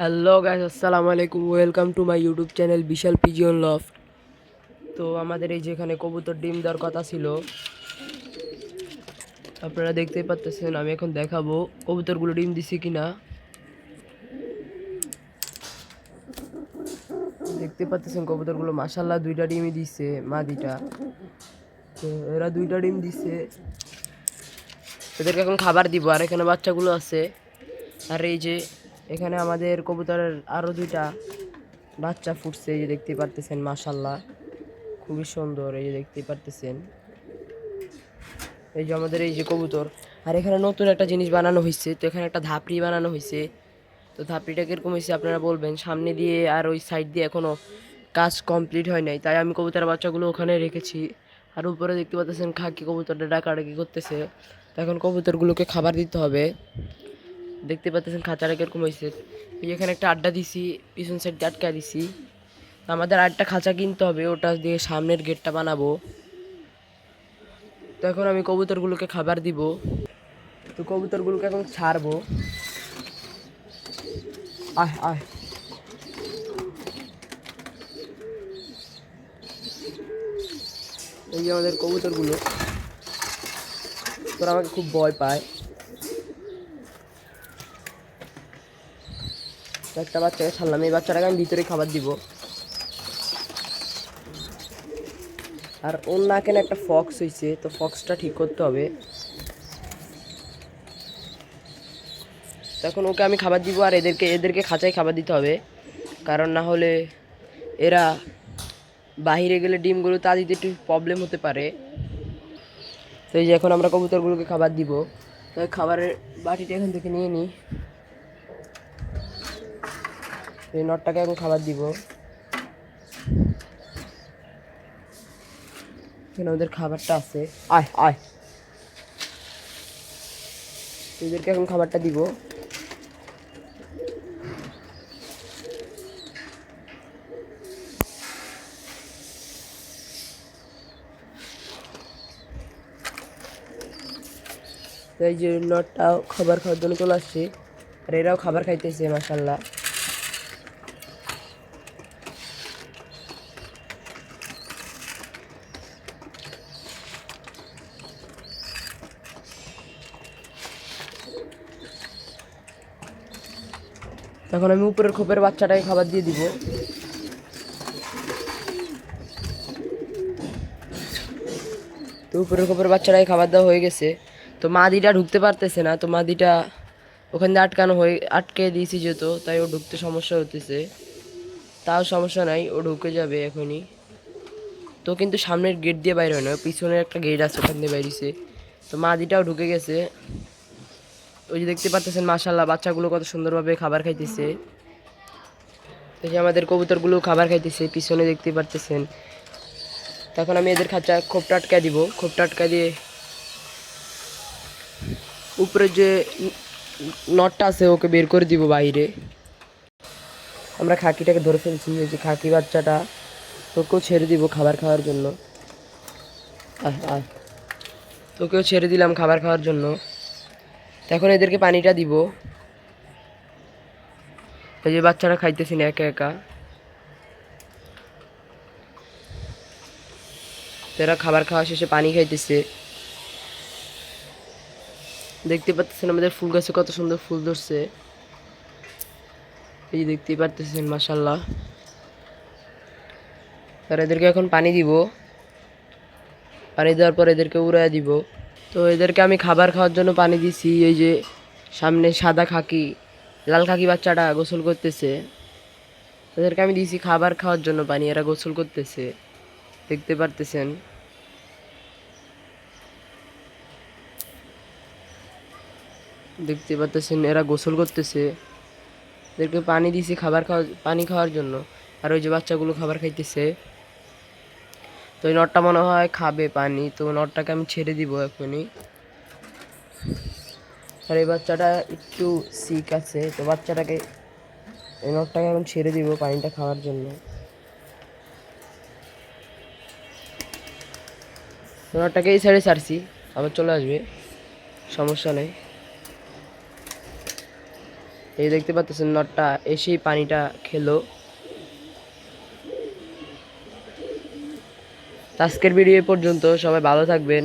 Hello guys আসসালামু আলাইকুম welcome to my YouTube channel Bishal pigeon loft তো আমাদের এই যেখানে কবুতর ডিম দেওয়ার কথা ছিল, আপনারা দেখতেই পাচ্ছেন আমি এখন দেখাবো কবুতরগুলো ডিম দিছে কিনা। দেখতে পাচ্ছেন কবুতরগুলো মাসাল্লাহ দুইটা ডিমই দিছে, মাদিটা। তো এরা দুইটা ডিম দিছে। এদেরকে এখন খাবার দিব, আর এখানে বাচ্চাগুলো আছে। আর এই যে এখানে আমাদের কবুতরের আরও দুইটা বাচ্চা ফুটছে, এই যে দেখতে পারতেছেন মাশাল্লাহ খুবই সুন্দর, এই যে দেখতে পারতেছেন। এই যে আমাদের এই যে কবুতর। আর এখানে নতুন একটা জিনিস বানানো হয়েছে তো এখানে একটা ধাপড়ি বানানো হয়েছে তো ধাপড়িটা কীরকম হয়েছে আপনারা বলবেন? সামনে দিয়ে আর ওই সাইড দিয়ে এখনও কাজ কমপ্লিট হয় নাই। তাই আমি কবুতরের বাচ্চাগুলো ওখানে রেখেছি। আর উপরে দেখতে পাচ্ছেন খাকি কবুতরটা ডাকাডাকি করতেছে। তো এখন কবুতরগুলোকে খাবার দিতে হবে। দেখতে পাচ্ছেন খাঁচাটা কীরকম হয়েছে এখানে একটা আড্ডা দিছি, পিছন সাইড দিয়ে আটকা দিছি। আমাদের আরেকটা খাঁচা কিনতে হবে, ওটা দিয়ে সামনের গেটটা বানাবো। তো এখন আমি কবুতরগুলোকে খাবার দিব। তো কবুতরগুলোকে এখন ছাড়বো। আয় আয় এই যে আমাদের কবুতরগুলো, তোরা আমাকে খুব ভয় পায়। একটা বাচ্চাকে ছাড়লাম, এই বাচ্চাটাকে আমি ভিতরে খাবার দিব। আর ওর নাকেন একটা ফক্স হয়েছে তো ফক্সটা ঠিক করতে হবে। তখন ওকে আমি খাবার দিব আর এদেরকে এদেরকে খাঁচায় খাবার দিতে হবে। কারণ না হলে এরা বাহিরে গেলে ডিমগুলো তা দিতে একটু প্রবলেম হতে পারে। তো এই যে এখন আমরা কবুতরগুলোকে খাবার দিব। তো খাবারের বাটিটা এখান থেকে নিয়ে নিই এই নটটাকে এখন খাবার দিব। এখানে ওদের খাবারটা আছে। আয় আয়। এদেরকে এখন খাবারটা দিব। এই যে নটটাও খাবার খাওয়ার জন্য চলে আসছে। আর এরাও খাবার খাইতেছে মাসাল্লাহ তখন আমি উপরের খোপের বাচ্চাটাকে খাবার দিয়ে দিব। তো উপরের খোপের বাচ্চাটাকে খাবার দেওয়া হয়ে গেছে। তো মাদিটা ঢুকতে পারতেছে না, তো মাদিটা ওখান দিয়ে আটকানো হয়ে, আটকে দিয়েছি যেহেতু, তাই ও ঢুকতে সমস্যা হতেছে। তাও সমস্যা নাই, ও ঢুকে যাবে এখনই। তো কিন্তু সামনের গেট দিয়ে বাইরে হয় না, পিছনের একটা গেট আছে ওখান দিয়ে বাইরেছে তো মাদিটাও ঢুকে গেছে। ওই যে দেখতে পাচ্ছেন মাশাল্লাহ বাচ্চাগুলো কত সুন্দরভাবে খাবার খাইতেছে। এই যে আমাদের কবুতরগুলো খাবার খাইতেছে, পিছনে দেখতে পারতেছেন। তখন আমি এদের খাঁচা খোপ টাটকা দিব, খোপ টাটকা দিয়ে উপরে যে নটটা আছে, ওকে বের করে দিব বাইরে। আমরা খাকিটাকে ধরে ফেলছি যে খাকি বাচ্চাটা তোকেও ছেড়ে দিব খাবার খাওয়ার জন্য। তোকেও ছেড়ে দিলাম খাবার খাওয়ার জন্য। এখন এদেরকে পানিটা দিব। এই যে বাচ্চারা খাইতেছি না একা একা। এরা খাবার খাওয়া শেষে পানি খাইতেছে। দেখতে পাচ্ছেন আমাদের ফুল গাছে কত সুন্দর ফুল ধরছে। এই যে দেখতেই পারতেছেন মাসাল্লাহ আর এদেরকে এখন পানি দিব। পানি দেওয়ার পর এদেরকে উড়ায় দিব। তো এদেরকে আমি খাবার খাওয়ার জন্য পানি দিছি, এই যে সামনে সাদা খাকি, লাল খাকি বাচ্চাটা গোসল করতেছে। এদেরকে আমি দিয়েছি খাবার খাওয়ার জন্য পানি, এরা গোসল করতেছে। দেখতে পারতেছেন? দেখতে পারতেছেন, এরা গোসল করতেছে। এদেরকে পানি দিয়েছি খাবার খাওয়া, পানি খাওয়ার জন্য। আর ওই যে বাচ্চাগুলো খাবার খাইতেছে। তো ওই নটটা মনে হয় খাবে পানি, তো নটটাকে আমি ছেড়ে দিব এখনই। আর এই বাচ্চাটা একটু সিক আছে, তো বাচ্চাটাকে এই নটটাকে এখন ছেড়ে দিব পানিটা খাওয়ার জন্য। নটটাকে এই সাইডে ছাড়ছি আবার চলে আসবে, সমস্যা নেই। এই দেখতে পাচ্ছেন নটটা এসেই পানিটা খেলো। আজকের ভিডিও পর্যন্ত সবাই ভালো থাকবেন।